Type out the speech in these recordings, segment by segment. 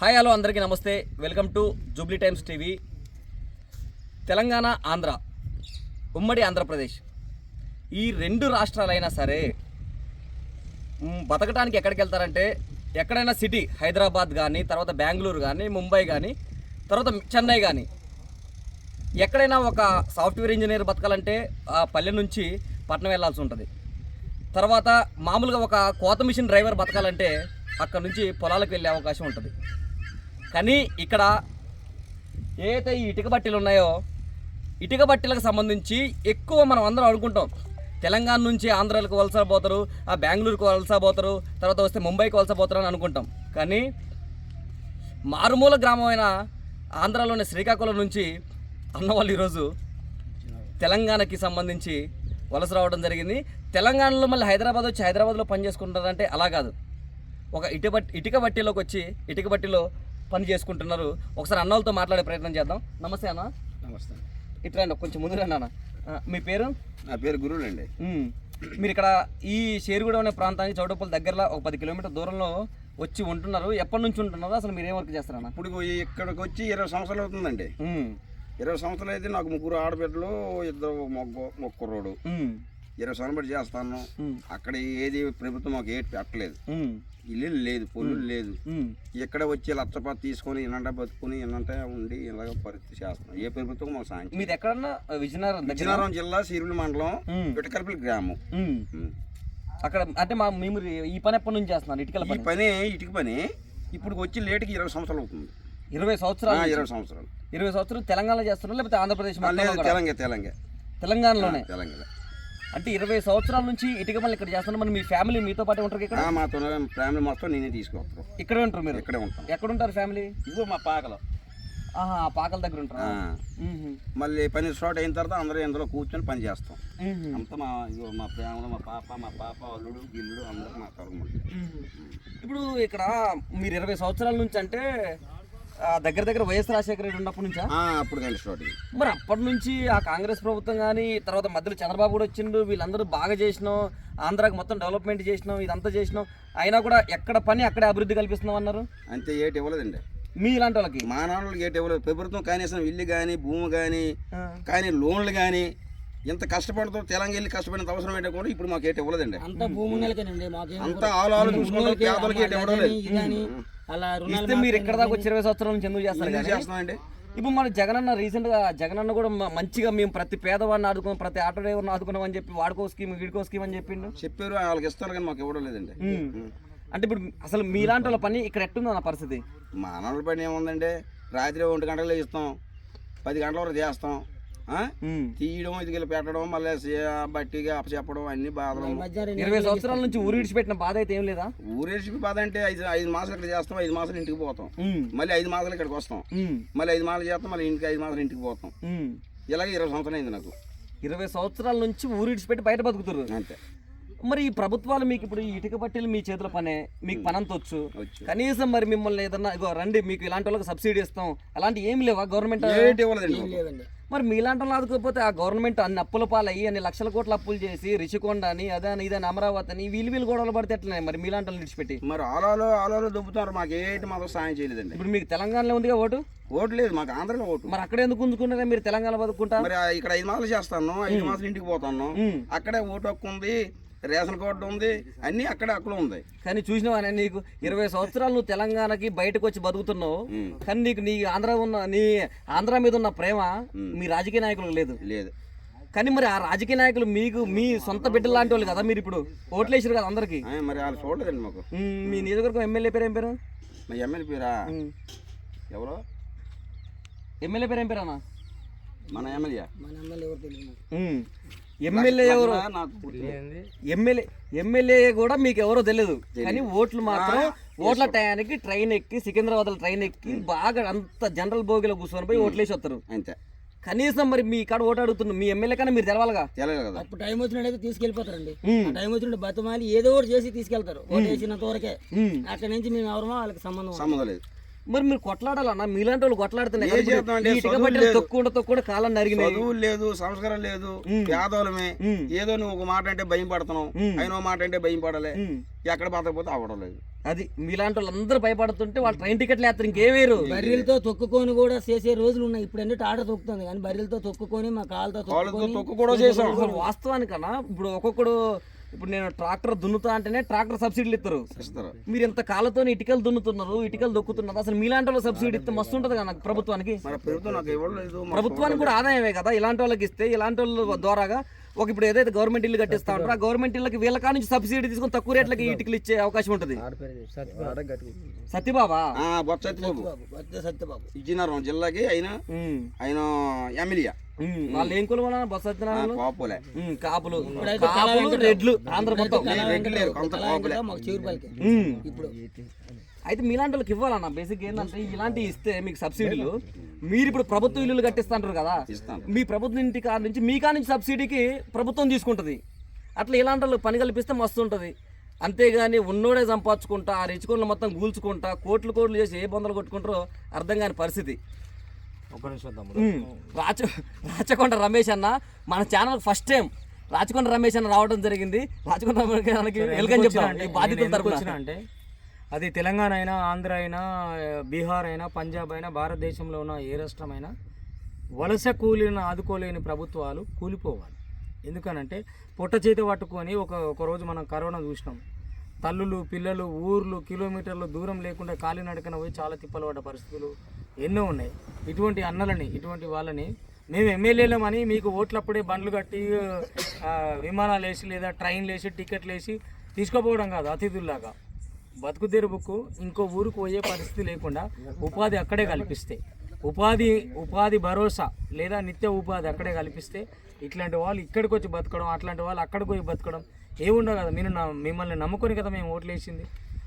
Hi hello అందరికీ నమస్తే. Welcome to Jubilee Times TV. Telangana Andhra ఉమ్మడి ఆంధ్రప్రదేశ్. ఈ రెండు రాష్ట్రాలైనా సరే బతకడానికి ఎక్కడికి వెళ్తారంటే ఎక్కడైనా సిటీ హైదరాబాద్ కానీ తర్వాత బెంగళూరు కానీ ముంబై కానీ తర్వాత చెన్నై కానీ ఎక్కడైనా ఒక సాఫ్ట్వేర్ ఇంజనీర్ బతకాలంటే ఆ పల్లె నుంచి పట్టణం వెళ్ళాల్సి ఉంటుంది. తర్వాత మామూలుగా ఒక కోత మిషన్ డ్రైవర్ బతకాలంటే అక్కడ నుంచి పొలాలకు వెళ్ళే అవకాశం ఉంటుంది. కానీ ఇక్కడ ఏదైతే ఈ ఇటుక బట్టీలు ఉన్నాయో ఇటుక బట్టీలకు సంబంధించి ఎక్కువ మనం అందరం అనుకుంటాం. తెలంగాణ నుంచి ఆంధ్రాలకు వలస పోతారు ఆ బెంగళూరుకు వలస పోతారు తర్వాత వస్తే ముంబైకి వలస పోతారు అని అనుకుంటాం. కానీ మారుమూల గ్రామమైన ఆంధ్రాలోని శ్రీకాకుళం నుంచి అన్నవాళ్ళు ఈరోజు తెలంగాణకి సంబంధించి వలస రావడం జరిగింది. తెలంగాణలో మళ్ళీ హైదరాబాద్ వచ్చి హైదరాబాద్లో పనిచేసుకుంటారంటే అలా కాదు. ఒక ఇటుక ఇటుక బట్టీలోకి వచ్చి ఇటుక బట్టీలో పని చేసుకుంటున్నారు. ఒకసారి అన్నలతో మాట్లాడే ప్రయత్నం చేద్దాం. నమస్తే అన్న. నమస్తే. ఇట్లా రండి కొంచెం ముందు రండి అన్న. మీ పేరు? నా పేరు గురువులు అండి. మీరు ఇక్కడ ఈ షేరుగూడెం అనే ప్రాంతానికి చౌడపల్లి దగ్గరలో ఒక పది కిలోమీటర్ దూరంలో వచ్చి ఉంటున్నారు. ఎప్పటి నుంచి ఉంటున్నారు? అసలు మీరు ఏం వర్క్ చేస్తారన్న ఇప్పుడు ఇక్కడికి వచ్చి ఇరవై సంవత్సరాలు అవుతుందండి. ఇరవై సంవత్సరాలు అయితే నాకు ముగ్గురు ఆడబిడ్డలు ఇద్దరు మొగ్గు మొక్కుర్రోడు మ్మ్. ఇరవై సంవత్సరాలు చేస్తాను. అక్కడ ఏది ప్రభుత్వం మాకు ఏటి పెట్టలేదు. ఇల్లు లేదు పొల్లు లేదు. ఇక్కడ వచ్చి లచ్చపాతి తీసుకొని ఇన్నంట బతుకుని ఇన్నంట ఉండి ఇలాగ పరిస్థితి చేస్తున్నాం. ఏ ప్రభుత్వం మాకు సాయం. మీది ఎక్కడన్నా విజయనగరం విజయనగరం జిల్లా సిరులు మండలం మ్మ్. పిటకల్పల్లి గ్రామం. అక్కడ అంటే మా మేము ఈ పని ఎప్పటి నుంచి చేస్తున్నారు ఇటుకల ఈ పని? పని ఇటుక పని ఇప్పుడు వచ్చి లేటుకి ఇరవై సంవత్సరాలు అవుతుంది. ఇరవై సంవత్సరాలు ఇరవై సంవత్సరాలు. ఇరవై సంవత్సరాలు తెలంగాణలో చేస్తున్నారు లేకపోతే ఆంధ్రప్రదేశ్? తెలంగాణ తెలంగాణ తెలంగాణలోనే? తెలంగాణ. అంటే ఇరవై సంవత్సరాల నుంచి ఇటుక పనులు ఇక్కడ చేస్తున్నారు. మరి మీ ఫ్యామిలీ మీతో పాటు ఉంటారు ఇక్కడ? మాతో ఫ్యామిలీ మొత్తం నేనే తీసుకొస్తాను ఇక్కడే ఉంటారు మీరు? ఇక్కడే ఉంటాం. ఎక్కడ ఉంటారు ఫ్యామిలీ? ఇదిగో మా పాకలో. ఆహా ఆ పాకల దగ్గర ఉంటారా. మళ్ళీ పని స్టార్ట్ అయిన తర్వాత అందరూ ఇందులో కూర్చొని పని చేస్తాం. అంతా మా ఇదిగో మా ప్రేమలో మా పాప మా పాప అల్లుడు గిల్లుడు అందరూ మా తరం ఇప్పుడు ఇక్కడ మీరు ఇరవై సంవత్సరాల నుంచి అంటే దగ్గర దగ్గర వైఎస్ రాజశేఖర రెడ్డి ఉన్నప్పటి నుంచా? అప్పుడు కానీ స్టార్ట్ మరి అప్పటి నుంచి ఆ కాంగ్రెస్ ప్రభుత్వం కానీ తర్వాత మధ్యలో చంద్రబాబు కూడా వచ్చిండు వీళ్ళందరూ బాగా చేసినాం ఆంధ్రాకి మొత్తం డెవలప్మెంట్ చేసినాం ఇదంతా చేసినాం. అయినా కూడా ఎక్కడ పని అక్కడే అభివృద్ధి కల్పిస్తున్నాం అన్నారు? అంతే ఏటి ఇవ్వలేదండి. మీ ఇలాంటి వాళ్ళకి? మా నాన్నలకి ఏటి ఇవ్వలేదు. ప్రభుత్వం కనీసం ఇల్లు కానీ భూమి కానీ. కానీ లోన్లు కానీ ఇంత కష్టపడుతూ తెలంగాణ వెళ్ళి కష్టపడినంత అవసరం ఏంటో కూడా ఇప్పుడు మాకు ఏటి ఇవ్వలేదండి. అంతా భూమి అంతా ఆలు ఆలు పేదలకి ఏటి ఇవ్వడం లేదు. మీరు ఇక్కడ దాకా వచ్చి ఇరవై సంవత్సరాల నుంచి ఎందుకు చేస్తారు చేస్తున్నామండి ఇప్పుడు మన జగనన్న రీసెంట్గా జగనన్న కూడా మ- మంచిగా మేము ప్రతి పేదవాడిని ఆదుకున్నాం ప్రతి ఆటో డ్రైవర్ని ఆదుకున్నాం అని చెప్పి వాడుకో స్కీమ్ వీడుకో స్కీమ్ అని చెప్పిండు. చెప్పారు వాళ్ళకి ఇస్తారు కానీ మాకు ఇవ్వడం లేదండి. అంటే ఇప్పుడు అసలు మీలాంటి వాళ్ళ పని ఇక్కడ ఎట్టుందో నా పరిస్థితి? మా నాన్నల పని ఏముందండి? రాత్రి ఒంటి గంటలు ఇస్తాం పది గంటల వరకు చేస్తాం. తీయడం ఇదికెళ్ళి పెట్టడం మళ్ళీ బట్టిగా అప్పచెప్పడం అన్ని బాధలు ఇరవై సంవత్సరాల నుంచి ఊరు విడిచిపెట్టిన బాధ అయితే ఏం లేదా? ఊరేసి బాధ అంటే ఐదు ఐదు మాసాలు ఇక్కడ చేస్తాం ఐదు మాసాలు ఇంటికి పోతాం. మళ్ళీ ఐదు మాసాలు ఇక్కడికి వస్తాం. మళ్ళీ ఐదు మాసాలు చేస్తాం మళ్ళీ ఇంటికి ఐదు మాసాలు ఇంటికి పోతాం. ఇలాగే ఇరవై సంవత్సరం అయింది నాకు. ఇరవై సంవత్సరాల నుంచి ఊరు విడిచిపెట్టి బయట బతుకుతారు అంతే. మరి ఈ ప్రభుత్వాలు మీకు ఇప్పుడు ఈ ఇటుక పట్టీలు మీ చేతుల పనే మీకు పనంత వచ్చు. వచ్చు. కనీసం మరి మిమ్మల్ని ఏదన్నా ఇగో రండి మీకు ఇలాంటి వాళ్ళకి సబ్సిడీ ఇస్తాం. అలాంటి ఏం లేవా? గవర్నమెంట్ మాకు. మరి మీలాంటి వాళ్ళు ఆదుకోకపోతే ఆ గవర్నమెంట్ అన్ని అప్పుల పాలయ్యి అన్ని లక్షల కోట్ల అప్పులు చేసి రిషికొండ అని అదని ఇదని అమరావతి అని వీళ్ళు వీళ్ళు గొడవలు పడితే ఎట్లనే మరి మీలాంటి వాళ్ళు విడిచిపెట్టి? మరి ఆలాలో ఆలాలో దుబ్బుతున్నారు మాకు ఏటి మాత్రం సాయం చేయలేదండి. ఇప్పుడు మీకు తెలంగాణలో ఉందిగా ఓటు? ఓటు లేదు మాకు ఆంధ్రలో ఓటు. మరి అక్కడ ఎందుకు ఉంచుకున్నారా మీరు తెలంగాణ బతుకుంటా? మరి ఇక్కడ ఐదు మాసాలు చేస్తాను ఐదు మాసాలు ఇంటికి పోతాను. అక్కడే ఓటు హక్కు ఉంది. రేషన్ కార్డు ఉంది అన్నీ అక్కడే హక్కులు ఉంది. కానీ చూసినవానే నీకు? ఇరవై సంవత్సరాలు నువ్వు తెలంగాణకి బయటకు వచ్చి బతుకుతున్నావు. కానీ నీకు నీ ఆంధ్ర ఉన్న నీ ఆంధ్ర మీద ఉన్న ప్రేమ మీ రాజకీయ నాయకులకు లేదు. లేదు. కానీ మరి ఆ రాజకీయ నాయకులు మీకు మీ సొంత బిడ్డలు లాంటి వాళ్ళు కదా మీరు ఇప్పుడు? ఓట్లేసారు కదా అందరికి? ఆ, మరి వాళ్ళు చూడలేదండి మాకు. మీ నియోజకవర్గం ఎమ్మెల్యే పేరు ఏం పేరు? మా ఎమ్మెల్యే పేరా. ఎవరు? ఎమ్మెల్యే పేరు ఏం పేరు అన్న. మన ఎమ్మెల్యే. మన ఎమ్మెల్యే ఎవరు తెలియదు. ఎమ్మెల్యే ఎవరు? నాకు ఎమ్మెల్యే ఎమ్మెల్యే కూడా మీకు ఎవరో తెలియదు కానీ ఓట్లు మాత్రం ఓట్ల టయానికి ట్రైన్ ఎక్కి సికింద్రాబాద్ ట్రైన్ ఎక్కి బాగా అంత జనరల్ బోగిలో కూర్చొని పోయి ఓట్లేసి వస్తారు. అంతే. కనీసం మరి మీ కాడ ఓటు అడుగుతున్నారు మీ ఎమ్మెల్యే కన్నా మీరు తెలవాలిగా? అప్పుడు టైం వచ్చినట్టయితే తీసుకెళ్ళిపోతారండి. టైం వచ్చినట్టు బతమాలి ఏదో ఒకటి చేసి తీసుకెళ్తారు. ఓటు వేసినంత వరకే. అక్కడ నుంచి మేము ఎవరమో వాళ్ళకి సంబంధం ఉండదు. సంబంధం లేదు. మరి మీరు కొట్లాడాలన్నా? మీలాంటి వాళ్ళు కొట్లాడుతున్నారు లేదు. తొక్కుకుంటూ తొక్కుకుంటూ కాలం నరిగినాయి. చదువు లేదు సంస్కారం లేదు పేదోళమే. ఏదో నువ్వు ఒక మాట అంటే భయం పడుతున్నావు. ఒక మాట అంటే భయం పడాలి. ఎక్కడ బతకపోతే అవ్వడం లేదు. అది మీలాంటి వాళ్ళందరూ భయపడుతుంటే వాళ్ళు ట్రైన్ టికెట్లు వేస్తారు ఇంకేవేరు బర్రెలతో తొక్కుకొని కూడా చేసే రోజులు ఉన్నాయి. ఇప్పుడు అన్ని టాట తొక్కుతుంది కానీ బర్రెలతో తొక్కుకొని మా కాళ్ళతో తొక్కుకొని వాస్తవానికన్నా ఇప్పుడు ఒక్కొక్కడు ఇప్పుడు నేను ట్రాక్టర్ దున్నుతా అంటేనే ట్రాక్టర్ సబ్సిడీలు ఇస్తారు. మీరు ఎంత కాళ్ళతో ఇటుకలు దున్నుతున్నారు ఇటుకలు దొక్కుతున్నారు అసలు మీలాంటి వాళ్ళు సబ్సిడీ ఇస్తే మస్తు ఉంటుంది కదా నాకు ప్రభుత్వానికి? ప్రభుత్వానికి కూడా ఆదాయమే కదా ఇలాంటి వాళ్ళకి ఇస్తే ఇలాంటి వాళ్ళ ద్వారాగా ఒక ఇప్పుడు ఏదైతే గవర్నమెంట్ ఇల్లు కట్టిస్తా ఉంటారో ఆ గవర్నమెంట్ ఇళ్ళకి వీళ్ళ కాడ నుంచి సబ్సిడీ తీసుకొని తక్కువ రేట్లకి ఇటుకలు ఇచ్చే అవకాశం ఉంటుంది. సత్యబాబా. ఆ, బొత్స సత్యబాబు. సత్యబాబు ఇచ్చినారు జిల్లాకి ఆయన ఆయన ఎమ్మెల్యే. వాళ్ళు ఏం కులం అన్న బస్ ఆ, సత్యనారాయణ కోపలే. కాపులు కాపులు రెడ్లు ఆంధ్ర మొత్తం. ఇప్పుడు అయితే మీలాంటి వాళ్ళకి ఇవ్వాలన్న? బేసిక్ ఏంటంటే ఇలాంటి ఇస్తే మీకు సబ్సిడీలు మీరు ఇప్పుడు ప్రభుత్వ ఇల్లులు కట్టిస్తుంటారు కదా? మీ ప్రభుత్వం ఇంటి కాడ నుంచి మీ కాడ నుంచి సబ్సిడీకి ప్రభుత్వం తీసుకుంటుంది. అట్లా ఇలాంటి వాళ్ళు పని కల్పిస్తే మస్తు ఉంటుంది. అంతేగాని ఉన్నోడే సంపాదించుకుంటా ఆ రెచ్చుకోళ్ళు మొత్తం గూల్చుకుంటా కోట్లు కోట్లు చేసి ఏ బొందలు కొట్టుకుంటారో అర్థం కాని పరిస్థితి. ఒక నిమిషం. రాచ రాచకొండ రమేష్ అన్న మన channel first time Rachakonda Ramesh అన్న రావడం జరిగింది. రాచకొండ రమేష్ అన్నకి వెల్కమ్ చెప్తాను బాధ్యతల తరపున. అంటే అది తెలంగాణ అయినా ఆంధ్ర అయినా బీహార్ అయినా పంజాబ్ అయినా భారతదేశంలో ఉన్న ఏ రాష్ట్రమైనా వలస కూలీలను ఆదుకోలేని ప్రభుత్వాలు కూలిపోవాలి. ఎందుకనంటే పొట్ట చేతి పట్టుకొని ఒక ఒకరోజు మనం కరోనా చూసినాం. తల్లులు పిల్లలు ఊర్లు కిలోమీటర్లు దూరం లేకుండా కాలినడకన పోయి చాలా తిప్పలు పడ్డ పరిస్థితులు ఎన్నో ఉన్నాయి. ఇటువంటి అన్నలని ఇటువంటి వాళ్ళని మేము ఎమ్మెల్యేలమని మీకు ఓట్లప్పుడే బండ్లు కట్టి విమానాలు వేసి లేదా ట్రైన్లు వేసి టికెట్లు వేసి తీసుకుపోవడం కాదు అతిథుల్లాగా. బతుకు తెరువుకు ఇంకో ఊరికి పోయే పరిస్థితి లేకుండా ఉపాధి అక్కడే కల్పిస్తే ఉపాధి ఉపాధి భరోసా లేదా నిత్య ఉపాధి అక్కడే కల్పిస్తే ఇట్లాంటి వాళ్ళు ఇక్కడికి వచ్చి బతకడం అట్లాంటి వాళ్ళు అక్కడికి పోయి బతకడం ఏముండవు కదా. మీరు మిమ్మల్ని నమ్ముకొని కదా మేము ఓట్లు వేసింది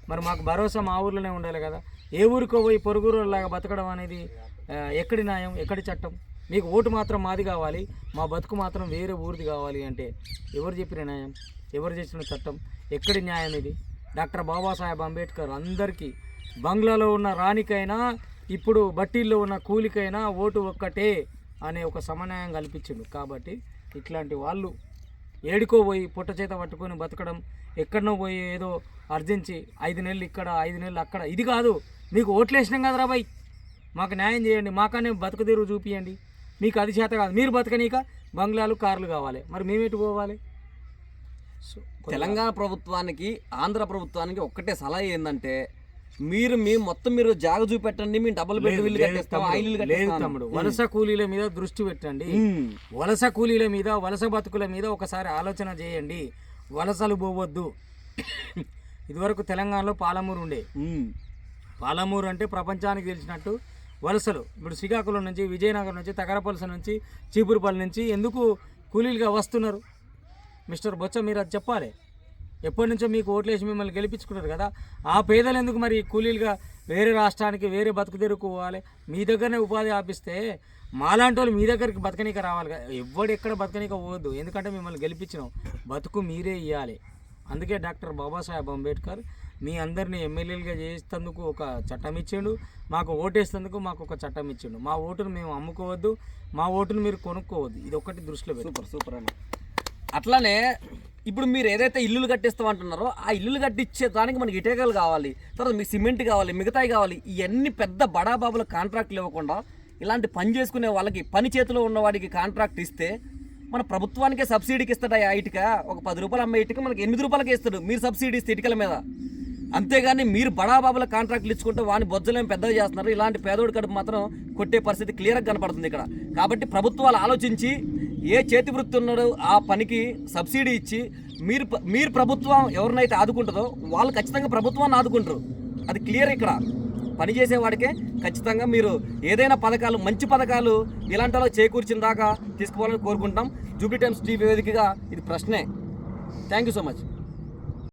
మరి మాకు భరోసా మా ఊర్లోనే ఉండాలి కదా. ఏ ఊరికో పోయి పొరుగురులాగా బతకడం అనేది ఎక్కడి న్యాయం ఎక్కడి చట్టం? మీకు ఓటు మాత్రం మాది కావాలి మా బతుకు మాత్రం వేరే ఊరిది కావాలి అంటే ఎవరు చెప్పిన న్యాయం? ఎవరు చేసిన చట్టం? ఎక్కడి న్యాయం ఇది? డాక్టర్ బాబాసాహెబ్ అంబేద్కర్ అందరికీ. బంగ్లాలో ఉన్న రాణికైనా ఇప్పుడు బట్టీల్లో ఉన్న కూలికైనా ఓటు ఒక్కటే అనే ఒక సమన్వయం కల్పించిండు. కాబట్టి ఇట్లాంటి వాళ్ళు ఏడుకో పోయి పుట్ట చేత పట్టుకొని బతకడం ఎక్కడనో పోయి ఏదో అర్జించి ఐదు నెలలు ఇక్కడ ఐదు నెలలు అక్కడ ఇది కాదు. మీకు ఓట్లు వేసినాం కదరా బాయ్ మాకు న్యాయం చేయండి మాకనే బతుకుదెరువు చూపియండి. మీకు అది చేత కాదు. మీరు బతకనీక బంగ్లాలు కార్లు కావాలి. మరి మేమెటు పోవాలి? తెలంగాణ ప్రభుత్వానికి ఆంధ్ర ప్రభుత్వానికి ఒక్కటే సలహా ఏంటంటే మీరు మీ మొత్తం మీరు జాగ చూపెట్టండి మేము డబుల్ బెడ్ కట్టిస్తాం తమ్ముడు, వలస కూలీల మీద దృష్టి పెట్టండి. వలస కూలీల మీద వలస బతుకుల మీద ఒకసారి ఆలోచన చేయండి. వలసలు పోవద్దు. ఇదివరకు తెలంగాణలో పాలమూరు ఉండే. పాలమూరు అంటే ప్రపంచానికి తెలిసినట్టు వలసలు. ఇప్పుడు శ్రీకాకుళం నుంచి విజయనగరం నుంచి తగరపలస నుంచి చీపురుపల్లి నుంచి ఎందుకు కూలీలుగా వస్తున్నారు? మిస్టర్ బొచ్చ మీరు అది చెప్పాలి. ఎప్పటి నుంచో మీకు ఓట్లేసి మిమ్మల్ని గెలిపించుకున్నారు కదా. ఆ పేదలు ఎందుకు మరి కూలీలుగా వేరే రాష్ట్రానికి వేరే బతుకు తెరుకోవాలి మీ దగ్గరనే ఉపాధి ఆపిస్తే మాలాంటి వాళ్ళు మీ దగ్గరికి బతకనీక రావాలి కదా. ఎవడు ఎక్కడ బతకనీక పోవద్దు. ఎందుకంటే మిమ్మల్ని గెలిపించినాం. బతుకు మీరే ఇవ్వాలి అందుకే డాక్టర్ బాబాసాహెబ్ అంబేద్కర్ మీ అందరిని ఎమ్మెల్యేలుగా చేసేందుకు ఒక చట్టం ఇచ్చిండు. మాకు ఓటేసేందుకు మాకు ఒక చట్టం ఇచ్చిండు. మా ఓటును మేము అమ్ముకోవద్దు. మా ఓటును మీరు కొనుక్కోవద్దు. ఇది ఒకటి దృష్టిలో సూపర్ సూపర్ అన్న. అట్లానే ఇప్పుడు మీరు ఏదైతే ఇల్లులు కట్టిస్తామంటున్నారో ఆ ఇల్లులు కట్టించే దానికి మనకి ఇటేకలు కావాలి తర్వాత మీకు సిమెంట్ కావాలి మిగతాయి కావాలి ఇవన్నీ పెద్ద బడాబాబుల కాంట్రాక్ట్లు ఇవ్వకుండా ఇలాంటి పని చేసుకునే వాళ్ళకి పని చేతిలో ఉన్నవాడికి కాంట్రాక్ట్ ఇస్తే మన ప్రభుత్వానికే సబ్సిడీకి ఇస్తాడు ఆ ఇటుక ఒక పది రూపాయలు అమ్మే ఇటుక మనకి ఎనిమిది రూపాయలకి ఇస్తాడు మీరు సబ్సిడీ ఇస్తే ఇటుకల మీద. అంతేగాని మీరు బడాబాబుల కాంట్రాక్ట్లు ఇచ్చుకుంటే వాని బొజ్జలేం పెద్దగా చేస్తున్నారు ఇలాంటి పేదోడి కడుపు మాత్రం కొట్టే పరిస్థితి క్లియర్గా కనపడుతుంది ఇక్కడ. కాబట్టి ప్రభుత్వాలు ఆలోచించి ఏ చేతి వృత్తి ఉన్నాడో ఆ పనికి సబ్సిడీ ఇచ్చి మీరు మీరు ప్రభుత్వం ఎవరినైతే ఆదుకుంటుందో వాళ్ళు ఖచ్చితంగా ప్రభుత్వాన్ని ఆదుకుంటారు. అది క్లియర్ ఇక్కడ. పని చేసేవాడికే ఖచ్చితంగా మీరు ఏదైనా పథకాలు మంచి పథకాలు ఇలాంటి చేకూర్చిన దాకా తీసుకోవాలని కోరుకుంటాం జూబ్లీ టైమ్స్ టీవీ వేదికగా ఇది ప్రశ్నే. Thank you so much